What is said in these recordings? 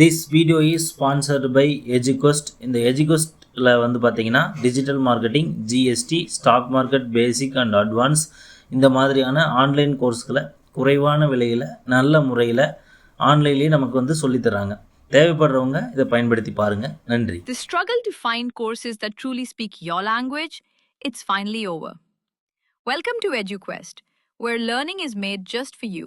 This video is sponsored by எஜுகோஸ்ட் இந்த எஜுகோஸ்டில் வந்து பார்த்தீங்கன்னா digital marketing GST stock market basic and advance இந்த மாதிரியான ஆன்லைன் கோர்ஸ்களை குறைவான விலையில் நல்ல முறையில் ஆன்லைன்லேயே நமக்கு வந்து சொல்லித்தராங்க. தேவைப்படுறவங்க இதை பயன்படுத்தி பாருங்கள் நன்றி. The struggle to find courses that truly speak your language it's finally over welcome to EduQuest, where learning is made just for you.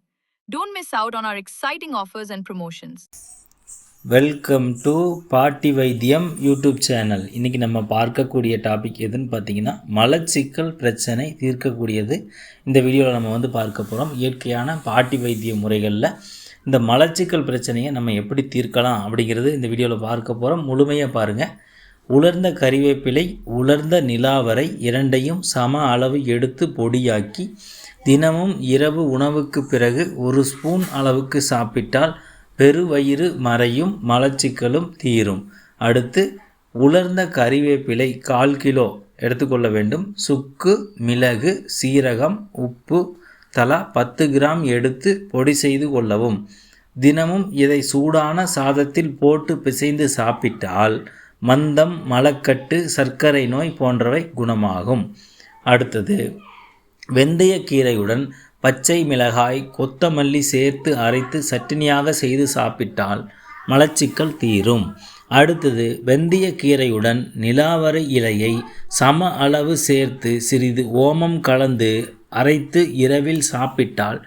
don't miss out on our exciting offers and promotions. Welcome to Paati Vaithiyam YouTube channel இன்றைக்கி நம்ம பார்க்கக்கூடிய topic எதுன்னு பார்த்தீங்கன்னா மலச்சிக்கல் பிரச்சனை தீர்க்கக்கூடியது. இந்த வீடியோவில் நம்ம வந்து பார்க்க போகிறோம் இயற்கையான பாட்டி வைத்திய முறைகளில் இந்த மலச்சிக்கல் பிரச்சனையை நம்ம எப்படி தீர்க்கலாம் அப்படிங்கிறது இந்த வீடியோவில் பார்க்க போகிறோம் முழுமையாக பாருங்கள் உலர்ந்த கறிவேப்பிலை உலர்ந்த நிலாவரை இரண்டையும் சம அளவு எடுத்து பொடியாக்கி தினமும் இரவு உணவுக்கு பிறகு ஒரு ஸ்பூன் அளவுக்கு சாப்பிட்டால் பெருவயிறு மறையும் மலச்சிக்கலும் தீரும். அடுத்து உலர்ந்த கறிவேப்பிலை கால் கிலோ எடுத்துக்கொள்ள வேண்டும். சுக்கு மிளகு சீரகம் உப்பு தலா பத்து கிராம் எடுத்து பொடி செய்து கொள்ளவும். தினமும் இதை சூடான சாதத்தில் போட்டு பிசைந்து சாப்பிட்டால் மந்தம் மலக்கட்டு சர்க்கரை நோய் போன்றவை குணமாகும். அடுத்தது வெந்தயக்கீரையுடன் பச்சை மிளகாய் கொத்தமல்லி சேர்த்து அரைத்து சட்டினியாக செய்து சாப்பிட்டால் மலச்சிக்கல் தீரும். அடுத்தது வெந்தயக்கீரையுடன் நிலாவரை இலையை சம அளவு சேர்த்து சிறிது ஓமம் கலந்து அரைத்து இரவில் சாப்பிட்டால்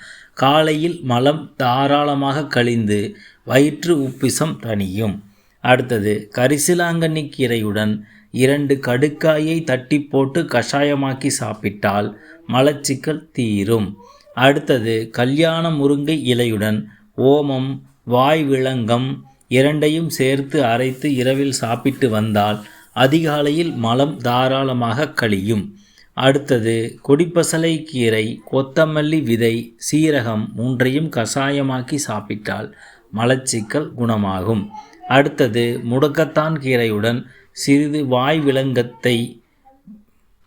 காலையில் மலம் தாராளமாக கழிந்து வயிற்று உப்பிசம் தணியும். அடுத்தது கரிசிலாங்கண்ணி கீரையுடன் இரண்டு கடுக்காயை தட்டி போட்டு கஷாயமாக்கி சாப்பிட்டால் மலச்சிக்கல் தீரும். அடுத்தது கல்யாண முருங்கை இலையுடன் ஓமம் வாய் விளங்கம் இரண்டையும் சேர்த்து அரைத்து இரவில் சாப்பிட்டு வந்தால் அதிகாலையில் மலம் தாராளமாக கழியும். அடுத்தது கொடிப்பசலை கீரை கொத்தமல்லி விதை சீரகம் மூன்றையும் கஷாயமாக்கி சாப்பிட்டால் மலச்சிக்கல் குணமாகும். அடுத்தது முடக்கத்தான் கீரையுடன் சிறிது வாய் விலங்கத்தை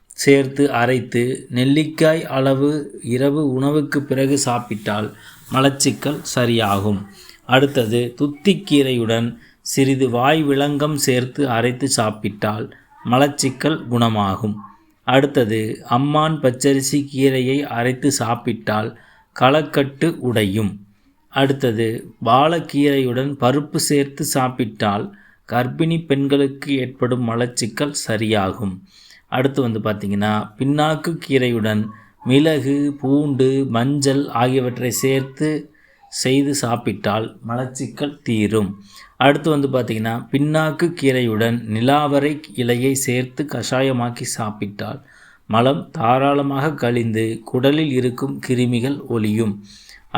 சேர்த்து அரைத்து நெல்லிக்காய் அளவு இரவு உணவுக்கு பிறகு சாப்பிட்டால் மலச்சிக்கல் சரியாகும். அடுத்தது துத்திக்கீரையுடன் சிறிது வாய் விலங்கம் சேர்த்து அரைத்து சாப்பிட்டால் மலச்சிக்கல் குணமாகும். அடுத்தது அம்மான் பச்சரிசி கீரையை அரைத்து சாப்பிட்டால் களக்கட்டு உடையும். அடுத்தது வாழைக்கீரையுடன் பருப்பு சேர்த்து சாப்பிட்டால் கர்ப்பிணி பெண்களுக்கு ஏற்படும் மலச்சிக்கல் சரியாகும். அடுத்து வந்து பார்த்திங்கன்னா பின்னாக்கு கீரையுடன் மிளகு பூண்டு மஞ்சள் ஆகியவற்றை சேர்த்து செய்து சாப்பிட்டால் மலச்சிக்கல் தீரும். அடுத்து வந்து பார்த்திங்கன்னா பின்னாக்கு கீரையுடன் நிலாவரை இலையை சேர்த்து கஷாயமாக்கி சாப்பிட்டால் மலம் தாராளமாக கழிந்து குடலில் இருக்கும் கிருமிகள் ஒளியும்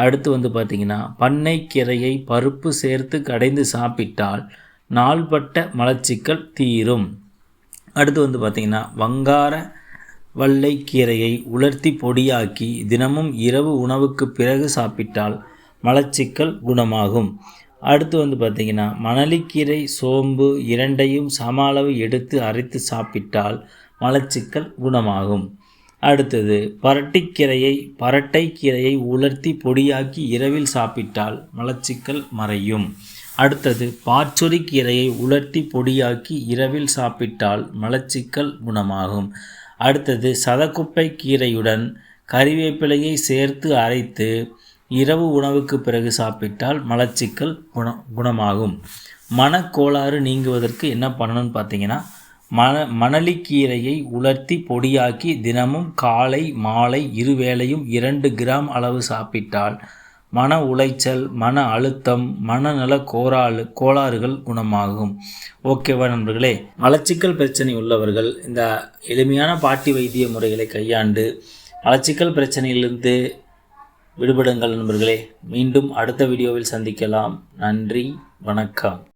அடுத்து வந்து பார்த்திங்கன்னா பண்ணைக்கீரையை பருப்பு சேர்த்து கடைந்து சாப்பிட்டால் நாள்பட்ட மலச்சிக்கல் தீரும். அடுத்து வந்து பார்த்திங்கன்னா வங்கார வல்லை கீரையை உலர்த்தி பொடியாக்கி தினமும் இரவு உணவுக்கு பிறகு சாப்பிட்டால் மலச்சிக்கல் குணமாகும். அடுத்து வந்து பார்த்திங்கன்னா மணலிக்கீரை சோம்பு இரண்டையும் சம அளவு எடுத்து அரைத்து சாப்பிட்டால் மலச்சிக்கல் குணமாகும். அடுத்தது பரட்டிக்கீரையை பரட்டைக்கீரையை உலர்த்தி பொடியாக்கி இரவில் சாப்பிட்டால் மலச்சிக்கல் மறையும். அடுத்தது பாச்சொரி கீரையை உலர்த்தி பொடியாக்கி இரவில் சாப்பிட்டால் மலச்சிக்கல் குணமாகும். அடுத்தது சதக்குப்பை கீரையுடன் கறிவேப்பிலையை சேர்த்து அரைத்து இரவு உணவுக்கு பிறகு சாப்பிட்டால் மலச்சிக்கல் குண குணமாகும். மனக்கோளாறு நீங்குவதற்கு என்ன பண்ணணும்னு பார்த்தீங்கன்னா மண மணலிக்கீரையை உலர்த்தி பொடியாக்கி தினமும் காலை மாலை இருவேளையும் இரண்டு கிராம் அளவு சாப்பிட்டால் மன உளைச்சல் மன அழுத்தம் மனநல கோராறு கோளாறுகள் குணமாகும். ஓகேவா நண்பர்களே? மலச்சிக்கல் பிரச்சனை உள்ளவர்கள் இந்த எளிமையான பாட்டி வைத்திய முறைகளை கையாண்டு மலச்சிக்கல் பிரச்சனையிலிருந்து விடுபடுங்கள் நண்பர்களே. மீண்டும் அடுத்த வீடியோவில் சந்திக்கலாம். நன்றி வணக்கம்.